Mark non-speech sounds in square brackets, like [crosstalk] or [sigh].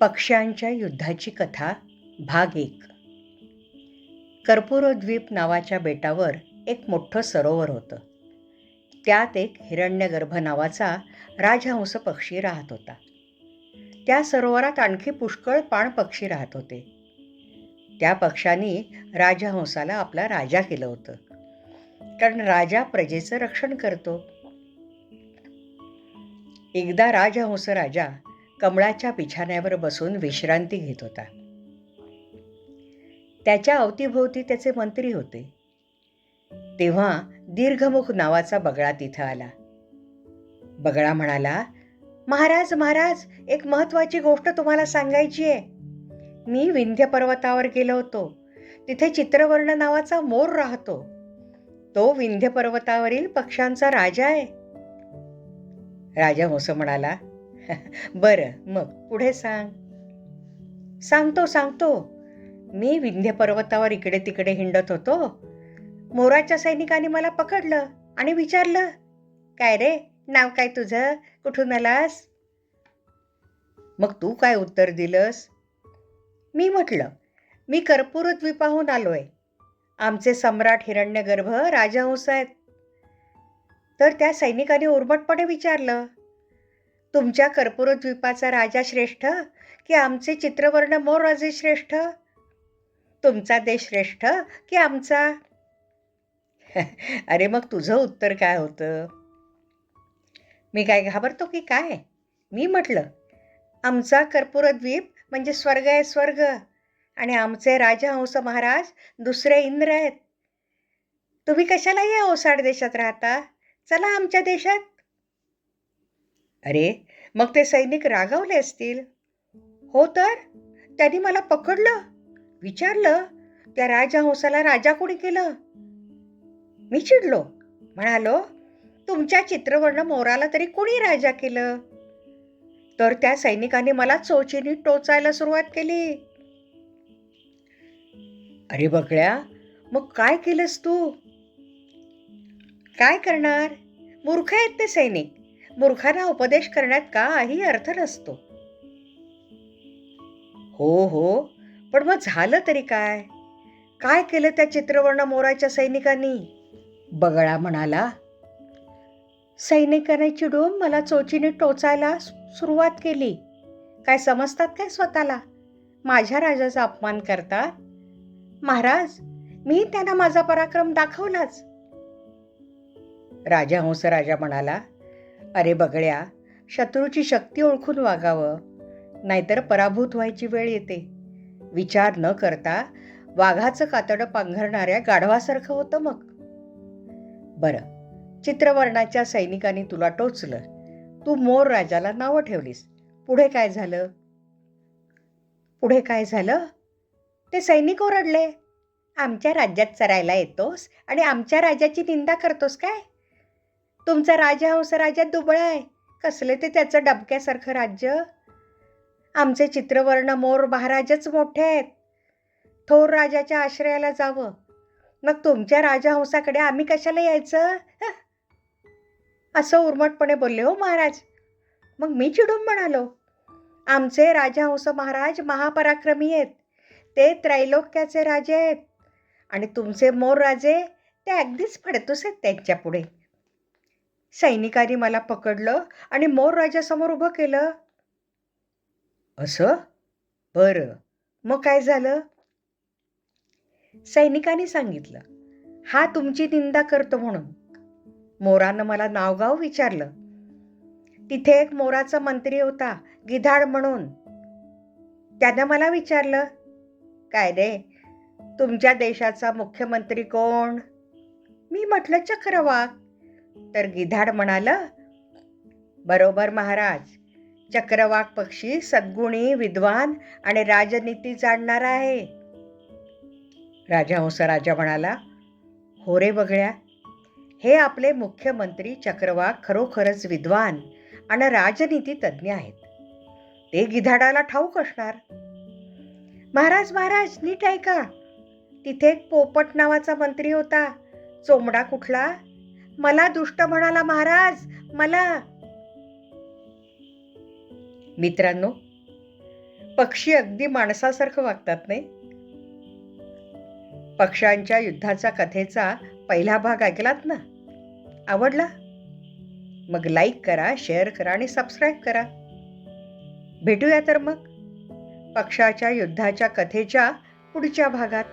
पक्ष्यांच्या युद्धाची कथा भाग एक. कर्पूरद्वीप नावाच्या बेटावर एक मोठं सरोवर होतं. त्यात एक हिरण्यगर्भ नावाचा राजहंस पक्षी राहत होता. त्या सरोवरात आणखी पुष्कळ पाण पक्षी राहत होते. त्या पक्षांनी राजहंसाला आपला राजा केलं होतं. कारण राजा प्रजेचं रक्षण करतो. एकदा राजहंस राजा कमळाच्या बिछाण्यावर बसून विश्रांती घेत होता. त्याच्या अवतीभोवती त्याचे मंत्री होते. तेव्हा दीर्घमुख नावाचा बगळा तिथं आला. बगळा म्हणाला महाराज महाराज एक महत्वाची गोष्ट तुम्हाला सांगायची आहे. मी विंध्य पर्वतावर गेलो होतो. तिथे चित्रवर्ण नावाचा मोर राहतो. तो विंध्य पर्वतावरील पक्ष्यांचा राजा आहे. राजा होसं म्हणाला [laughs] बरं मग पुढे सांग. सांगतो सांगतो. मी विंध्य पर्वतावर इकडे तिकडे हिंडत होतो. मोराच्या सैनिकाने मला पकडलं आणि विचारलं काय रे नाव काय तुझं? कुठून आलास? मग तू काय उत्तर दिलंस? मी म्हटलं मी कर्पूर द्वीपाहून आलोय. आमचे सम्राट हिरण्यगर्भ राजहंस आहेत. तर त्या सैनिकाने उर्मटपणे विचारलं तुमच्या कर्पूर द्वीपाचा राजा श्रेष्ठ? की आमचे चित्रवर्ण मोर राजे श्रेष्ठ? तुमचा देश श्रेष्ठ की आमचा? [laughs] अरे मग तुझं उत्तर काय होतं? मी काय घाबरतो की काय? मी म्हटलं आमचा कर्पूरद्वीप म्हणजे स्वर्ग आहे स्वर्ग. आणि आमचे राजहंस महाराज दुसरे इंद्र आहेत. तुम्ही कशाला या ओसाड देशात राहता. चला आमच्या देशात. अरे मग ते सैनिक रागावले असतील? हो तर? त्यांनी मला पकडलं विचारलं त्या राजहंसाला राजा कोणी केलं? मी चिडलो म्हणालो तुमच्या चित्रवर्ण मोराला तरी कोणी राजा केलं? तर त्या सैनिकाने मला चोचीनी टोचायला सुरुवात केली. अरे बकड्या मग काय केलंस तू? काय करणार? मूर्ख आहेत ते सैनिक. मूर्खांना उपदेश करण्यात काही अर्थ नसतो. हो हो पण मग झालं तरी काय? काय केलं त्या चित्रवर्ण मोराच्या सैनिकांनी? बगळा म्हणाला सैनिकाने चिडून मला चोचीने टोचायला सुरुवात केली. काय समजतात काय स्वतःला? माझ्या राजाचा अपमान करतात? महाराज मी त्यांना माझा पराक्रम दाखवलाच. राजा हंस राजा म्हणाला अरे बगड्या शत्रूची शक्ती ओळखून वागावं. नाहीतर पराभूत व्हायची वेळ येते. विचार न करता वाघाचं कातडं पांघरणाऱ्या गाढवासारखं होतं मग. बरं चित्रवर्णाच्या सैनिकांनी तुला टोचलं. तू मोर राजाला नावं ठेवलीस. पुढे काय झालं? पुढे काय झालं? ते सैनिक ओरडले. आमच्या राज्यात चरायला येतोस आणि आमच्या राजाची निंदा करतोस काय? तुमचा राजहंस हो, राजा दुबळा आहे. कसले ते त्याचं डबक्यासारखं राज्य? आमचे चित्रवर्ण मोर महाराजच मोठे आहेत. थोर राजाच्या आश्रयाला जावं. मग तुमच्या राजहंसाकडे आम्ही कशाला यायचं? असं उर्मटपणे बोलले हो महाराज. मग मी चिडून म्हणालो आमचे राजहंस महाराज महापराक्रमी आहेत. ते त्रैलोक्याचे राजे आहेत. आणि तुमचे मोर राजे ते अगदीच फडतूस आहेत त्यांच्यापुढे सैनिकांनी मला पकडलं आणि मोर राजासमोर उभं केलं. असं? बरं. मग काय झालं? सैनिकांनी सांगितलं हा तुमची निंदा करतो म्हणून. मोरानं मला नावगाव विचारलं. तिथे एक मोराचा मंत्री होता गिधाड म्हणून. त्यानं मला विचारलं काय रे? तुमच्या देशाचा मुख्यमंत्री कोण? मी म्हटलं चक्रवाक. तर गिधाड म्हणालं बरोबर महाराज चक्रवाक पक्षी सद्गुणी विद्वान आणि राजनीती जाणणारा आहे. राजहंस राजा म्हणाला हो रे बगळ्या हे आपले मुख्यमंत्री चक्रवाक खरोखरच विद्वान आणि राजनीती तज्ज्ञ आहेत. ते गिधाडाला ठाऊक असणार. महाराज महाराज नीट ऐका. तिथे एक पोपट नावाचा मंत्री होता. चोमडा कुठला? मला दुष्ट म्हणाला महाराज मला. मित्रांनो पक्षी अगदी माणसासारखं वागतात नाही? पक्ष्यांच्या युद्धाचा कथेचा पहिला भाग ऐकलात ना? आवडला? मग लाईक करा शेअर करा आणि सबस्क्राईब करा. भेटूया तर मग. पक्षाच्या युद्धाच्या कथेच्या पुढच्या भागात.